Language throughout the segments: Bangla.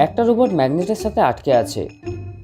একটা রোবট ম্যাগনেটের সাথে আটকে আছে।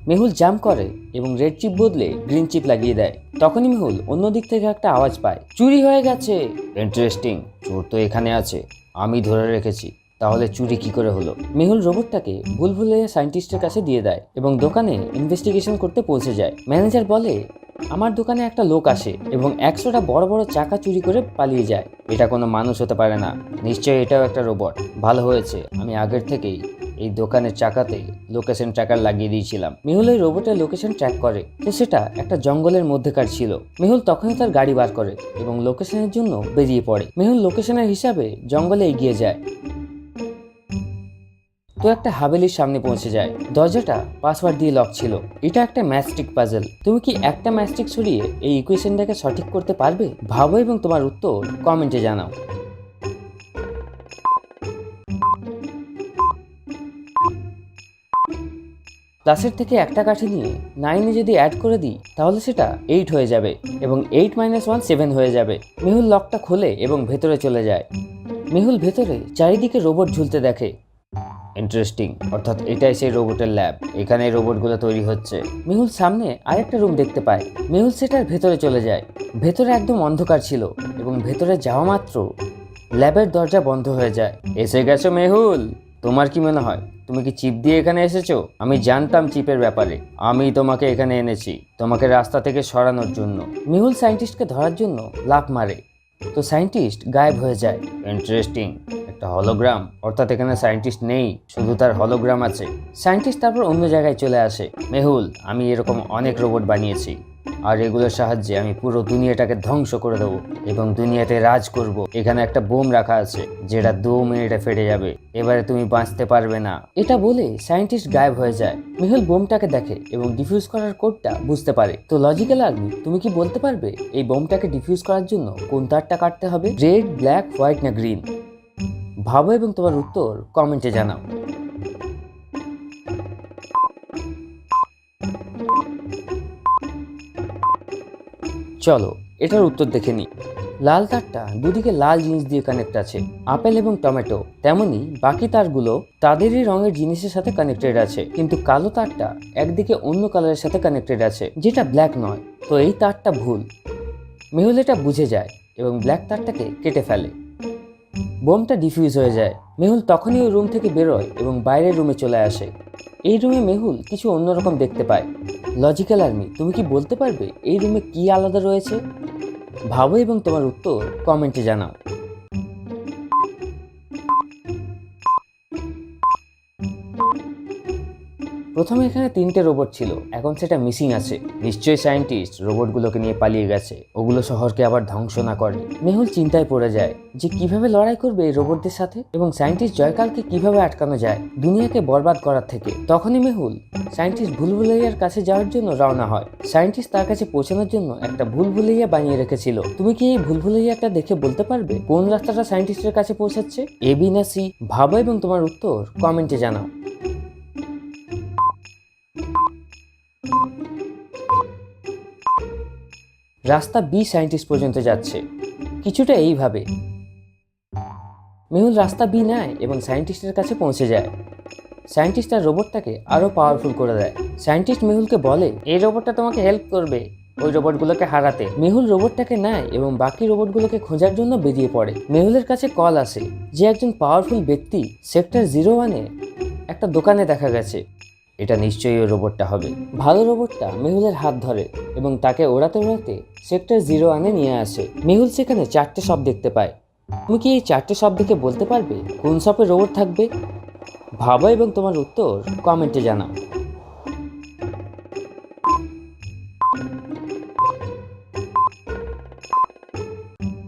মেহুল জাম্প করে এবং রেড চিপ বদলে গ্রিন চিপ লাগিয়ে দেয়। তখনই মেহুল অন্য দিক থেকে একটা আওয়াজ পায়। চুরি হয়ে গেছে। ইন্টারেস্টিং, চোর তো এখানে আছে। আমি ধরে রেখেছি। তাহলে চুরি কি করে হলো? মেহুল রোবটটাকে ভুলভুলে সায়েন্টিস্টের কাছে দিয়ে দেয় এবং দোকানে ইনভেস্টিগেশন করতে পৌঁছে যায়। ম্যানেজার বলে, আমার দোকানে একটা লোক আসে এবং একশোটা বড় বড় চাকা চুরি করে পালিয়ে যায়। এটা কোনো মানুষ হতে পারে না। নিশ্চয়ই এটাও একটা রোবট। ভালো হয়েছে। আমি আগের থেকেই এই দোকানের চাকাতে লোকেশন ট্র্যাকার লাগিয়ে দিয়েছিলাম। মেহুল এই রোবটের লোকেশন ট্র্যাক করে। তো সেটা একটা জঙ্গলের মধ্যেকার ছিল। মেহুল তখনই তার গাড়ি বার করে এবং লোকেশনের জন্য বেরিয়ে পড়ে। মেহুল লোকেশনের হিসাবে জঙ্গলে এগিয়ে যায়। তো একটা হাভেলির সামনে পৌঁছে যায়। দরজাটা পাসওয়ার্ড দিয়ে লক ছিল। এটা একটা ম্যাস্টিক পাজল তুমি কি একটা ম্যাস্টিক সরিয়ে এই ইকুয়েশনটাকে সঠিক করতে পারবে? ভাবো এবং তোমার উত্তর কমেন্টে জানাও। প্লাসের থেকে একটা কাঠি নিয়ে নাইনে যদি অ্যাড করে দিই, তাহলে সেটা এইট হয়ে যাবে এবং এইট মাইনাস ওয়ান সেভেন হয়ে যাবে। মেহুল লকটা খোলে এবং ভেতরে চলে যায়। মেহুল ভেতরে চারিদিকে রোবট ঝুলতে দেখে। ইন্টারেস্টিং অর্থাৎ এটাই সেই রোবটের ল্যাব এখানে রোবটগুলো তৈরি হচ্ছে। মেহুল সামনে আরেকটা রুম দেখতে পায়। মেহুল সেটার ভেতরে চলে যায়। ভেতরে একদম অন্ধকার ছিল এবং ভেতরে যাওয়া মাত্র ল্যাবের দরজা বন্ধ হয়ে যায়। এসে গেছো মেহুল, তোমার কি মনে হয়? তুমি কি চিপ দিয়ে এখানে এসেছ? আমি জানতাম চিপের ব্যাপারে। আমি তোমাকে এখানে এনেছি। তোমাকে রাস্তা থেকে সরানোর জন্য। মেহুল সায়েন্টিস্টকে ধরার জন্য লাফ মারে। তো সায়েন্টিস্ট গায়েব হয়ে যায়। ইন্টারেস্টিং একটা হলোগ্রাম অর্থাৎ এখানে সায়েন্টিস্ট নেই, শুধু তার হলোগ্রাম আছে। সায়েন্টিস্ট তারপর অন্য জায়গায় চলে আসে। মেহুল, আমি এরকম অনেক রোবট বানিয়েছি। আর এগুলোর সাহায্যে আমি পুরো দুনিয়াটাকে ধ্বংস করে দেবো এবং দুনিয়াতে রাজ করব। এখানে একটা বোম রাখা আছে, যেটা দু মিনিটে ফেটে যাবে। এবারে তুমি বাঁচতে পারবে না। এটা বলে সায়েন্টিস্ট গায়েব হয়ে যায়। মেহুল বোমটাকে দেখে এবং ডিফিউজ করার কোডটা বুঝতে পারে। তো লজিক্যাল আর্মি, তুমি কি বলতে পারবে এই বোমটাকে ডিফিউজ করার জন্য কোন তারটা কাটতে হবে? রেড, ব্ল্যাক, হোয়াইট না গ্রিন? ভাবো এবং তোমার উত্তর কমেন্টে জানাও। চলো, এটার উত্তর দেখে নিই। লাল তারটা দুদিকে লাল জিনিস দিয়ে কানেক্ট আছে। আপেল এবং টমেটো, তেমনি বাকি তারগুলো তাদেরই রঙের জিনিসের সাথে কানেক্টেড আছে। কিন্তু কালো তারটা একদিকে অন্য কালারের সাথে কানেক্টেড আছে, যেটা ব্ল্যাক নয়। তো এই তারটা ভুল। মেহুল এটা বুঝে যায় এবং ব্ল্যাক তারটাকে কেটে ফেলে। বোমটা ডিফিউজ হয়ে যায়। মেহুল তখনই ওই রুম থেকে বেরোয় এবং বাইরের রুমে চলে আসে। এই রুমে মেহুল কিছু অন্যরকম দেখতে পায়। লজিক্যাল আর্মি তুমি কি বলতে পারবে এই রুমে কি আলাদা রয়েছে? ভাবো এবং তোমার উত্তর কমেন্টে জানাও। প্রথমে এখানে তিনটে রোবট ছিল, এখন সেটা মিসিং আছে। নিশ্চয়ই সায়েন্টিস্ট রোবটগুলোকে নিয়ে পালিয়ে গেছে, ওগুলো শহরকে আবার ধ্বংস না করে। মেহুল চিন্তায় পড়ে যায় যে কীভাবে লড়াই করবে এই রোবটদের সাথে এবং সায়েন্টিস্ট জয়কালকে কীভাবে আটকানো যায় দুনিয়াকে বরবাদ করার থেকে। তখনই মেহুল সায়েন্টিস্ট ভুলভুলাইয়ার কাছে যাওয়ার জন্য রওনা হয়। সায়েন্টিস্ট তার কাছে পৌঁছানোর জন্য একটা ভুলভুলাইয়া বানিয়ে রেখেছিল। তুমি কি এই ভুলভুলাইয়াটা দেখে বলতে পারবে? কোন রাস্তাটা সায়েন্টিস্টের কাছে পৌঁছাচ্ছে? এ বি না সি ভাবো এবং তোমার উত্তর কমেন্টে জানাও। রাস্তা বি সায়েন্টিস্ট পর্যন্ত যাচ্ছে। কিছুটা এইভাবে। মেহুল রাস্তা বি নেয় এবং সায়েন্টিস্টের কাছে পৌঁছে যায়। সায়েন্টিস্ট তার রোবটটাকে আরও পাওয়ারফুল করে দেয়। সায়েন্টিস্ট মেহুলকে বলে, এই রোবটটা তোমাকে হেল্প করবে ওই রোবটগুলোকে হারাতে। মেহুল রোবটটাকে নেয় এবং বাকি রোবটগুলোকে খোঁজার জন্য বেরিয়ে পড়ে। মেহুলের কাছে কল আসে, যে একজন পাওয়ারফুল ব্যক্তি সেক্টর জিরো ওয়ানে একটা দোকানে দেখা গেছে। এটা নিশ্চয়ই রোবটটা হবে। ভালো রোবটটা মেহুলের হাত ধরে এবং তাকে ওড়াতে ওড়াতে সেক্টর জিরো ওয়ানে নিয়ে আসে। মেহুল সেখানে চারটে শপ দেখতে পায়। তুমি কি এই চারটে শপ দেখে বলতে পারবে কোন শপে রোবট থাকবে? ভাবো এবং তোমার উত্তর কমেন্টে জানাও।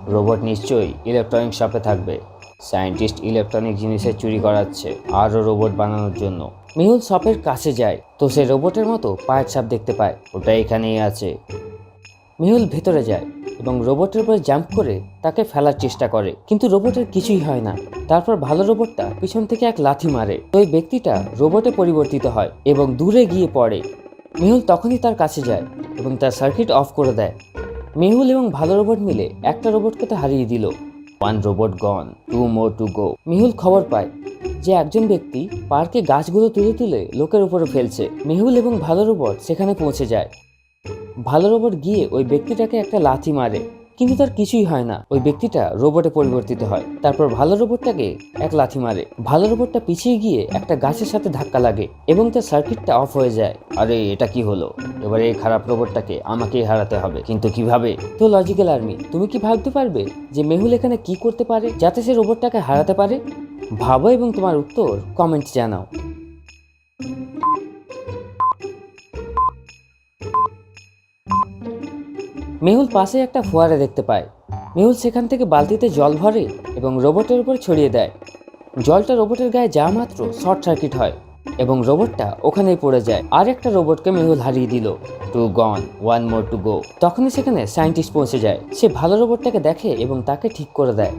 রোবট নিশ্চয়ই ইলেকট্রনিক শপে থাকবে। সায়েন্টিস্ট ইলেকট্রনিক জিনিসের চুরি করাচ্ছে। আরও রোবট বানানোর জন্য। মেহুল শপের কাছে যায়, তো সে রোবটের মতো পায়ের ছাপ দেখতে পায়। ওটা এখানেই আছে। মেহুল ভেতরে যায় এবং রোবটের উপরে জাম্প করে তাকে ফেলার চেষ্টা করে। কিন্তু রোবটের কিছুই হয় না। তারপর ভালো রোবটটা পিছন থেকে এক লাথি মারে। তো ওই ব্যক্তিটা রোবটে পরিবর্তিত হয় এবং দূরে গিয়ে পড়ে। মেহুল তখনই তার কাছে যায় এবং তার সার্কিট অফ করে দেয়। মেহুল এবং ভালো রোবট মিলে একটা রোবটকে তো হারিয়ে দিল। One robot gone, two more to go. Mehul খবর পায় যে একজন ব্যক্তি পার্কে গাছগুলো তুলে তুলে লোকের উপরে ফেলছে। মেহুল এবং ভালো রোবট সেখানে পৌঁছে যায়। ভালো রোবট গিয়ে ওই ব্যক্তিটাকে একটা লাথি মারে। কিন্তু তার কিছুই হয় না। ওই ব্যক্তিটা রোবটে পরিবর্তিত হয়। তারপর ভালো রোবটটাকে এক লাথি মারে। ভালো রোবটটা পিছিয়ে গিয়ে একটা গাছের সাথে ধাক্কা লাগে এবং তার সার্কিটটা অফ হয়ে যায়। আরে, এটা কি হলো? এবারে এই খারাপ রোবটটাকে আমাকেই হারাতে হবে। কিন্তু কীভাবে? তো লজিক্যাল আর্মি তুমি কি ভাবতে পারবে যে মেহুল এখানে কি করতে পারে যাতে সে রোবটটাকে হারাতে পারে? ভাবো এবং তোমার উত্তর কমেন্ট জানাও। মেহুল পাশে একটা ফোয়ারা দেখতে পায়। মেহুল সেখান থেকে বালতিতে জল ভরে এবং রোবটের উপর ছড়িয়ে দেয়। জলটা রোবটের গায়ে যা মাত্র শর্ট সার্কিট হয় এবং রোবটটা ওখানেই পড়ে যায়। আর একটা রোবটকে মেহুল হারিয়ে দিল। Two gone, one more to go. তখনই সেখানে সায়েন্টিস্ট পৌঁছে যায়। সে ভালো রোবটটাকে দেখে এবং তাকে ঠিক করে দেয়।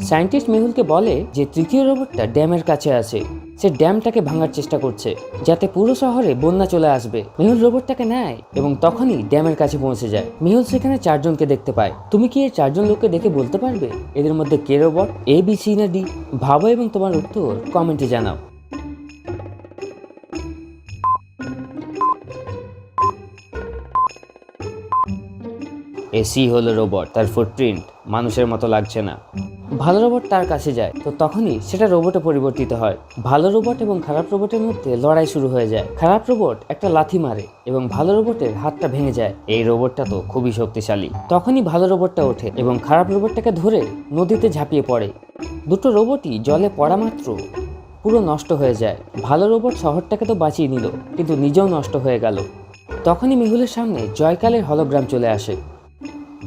সায়েন্টিস্ট মেহুলকে বলে যে তৃতীয় রোবটটা ড্যামের কাছে আছে। সে ড্যামটাকে ভাঙার চেষ্টা করছে, যাতে পুরো শহরে বন্যা চলে আসবে। মেহুল রোবটটাকে নেয় এবং তখনই ড্যামের কাছে পৌঁছে যায়। মেহুল সেখানে চারজনকে দেখতে পায়। তুমি কি এই চারজন লোককে দেখে বলতে পারবে? এদের মধ্যে কে রোবট? এ, বি, সি না ডি? ভাবো এবং তোমার উত্তর কমেন্টে জানাও। এসি হলো রোবট, তার ফুটপ্রিন্ট মানুষের মতো লাগছে না। ভালো রোবট তার কাছে যায়, তো তখনই সেটা রোবটে পরিবর্তিত হয়। ভালো রোবট এবং খারাপ রোবটের মধ্যে লড়াই শুরু হয়ে যায়। খারাপ রোবট একটা লাথি মারে এবং ভালো রোবটের হাতটা ভেঙে যায়। এই রোবটটা তো খুবই শক্তিশালী। তখনই ভালো রোবটটা ওঠে এবং খারাপ রোবটটাকে ধরে নদীতে ঝাঁপিয়ে পড়ে। দুটো রোবটই জলে পড়া মাত্র পুরো নষ্ট হয়ে যায়। ভালো রোবট শহরটাকে তো বাঁচিয়ে নিল, কিন্তু নিজেও নষ্ট হয়ে গেল। তখনই মেহুলের সামনে জয়কালের হলোগ্রাম চলে আসে।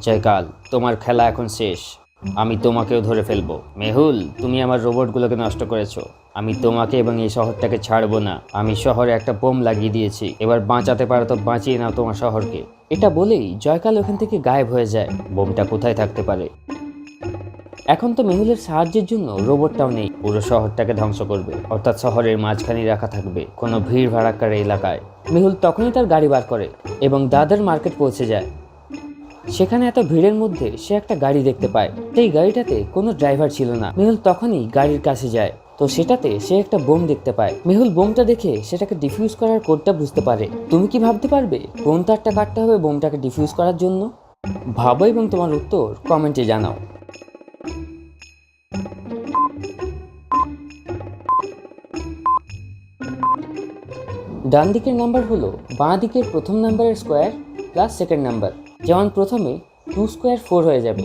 জয়কাল, তোমার খেলা এখন শেষ। আমি তোমাকেও ধরে ফেলব। মেহুল, তুমি আমার রোবটগুলোকে নষ্ট করেছ। আমি তোমাকে এবং এই শহরটাকে ছাড়বো না। আমি শহরে একটা বোম লাগিয়ে দিয়েছি। এবার বাঁচাতে পারো তো বাঁচিয়ে নাও তোমার শহরকে। এটা বলেই জয়কাল ওখান থেকে গায়েব হয়ে যায়। বোমটা কোথায় থাকতে পারে? এখন তো মেহুলের সাহায্যের জন্য রোবটটাও নেই। পুরো শহরটাকে ধ্বংস করবে। অর্থাৎ শহরের মাঝখানে রাখা থাকবে কোনো ভিড় ভাড়াক্কার এলাকায়। মেহুল তখনই তার গাড়ি বার করে এবং দাদার মার্কেট পৌঁছে যায়। সেখানে এত ভিড়ের মধ্যে সে একটা গাড়ি দেখতে পায়। সেই গাড়িটাতে কোনো ড্রাইভার ছিল না। মেহুল তখনই গাড়ির কাছে যায়। তো সেটাতে সে একটা বোম দেখতে পায়। মেহুল বোমটা দেখে সেটাকে ডিফিউজ করার কোডটা বুঝতে পারে। তুমি কি ভাবতে পারবে কোন তারটা কাটতে হবে বোমটাকে ডিফিউজ করার জন্য? ভাবো এবং তোমার উত্তর কমেন্টে জানাও। ডান দিকের নাম্বার হলো বাঁ দিকের প্রথম নাম্বারের স্কোয়ার প্লাস সেকেন্ড নাম্বার যেমন প্রথমে টু স্কোয়ার ফোর হয়ে যাবে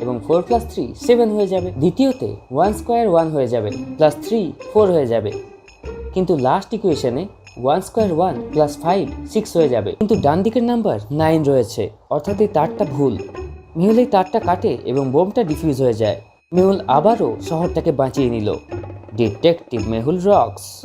এবং ফোর প্লাস থ্রি সেভেন হয়ে যাবে। দ্বিতীয়তে ওয়ান স্কোয়ার ওয়ান হয়ে যাবে প্লাস থ্রি ফোর হয়ে যাবে। কিন্তু লাস্ট ইকুয়েশনে one square one plus five six হয়ে যাবে। কিন্তু ডান দিকের নাম্বার নাইন রয়েছে। অর্থাৎ এই তারটা ভুল। মেহুল এই তারটা কাটে এবং বোমটা ডিফিউজ হয়ে যায়। মেহুল আবারও শহরটাকে বাঁচিয়ে নিল। Detective Mehul rocks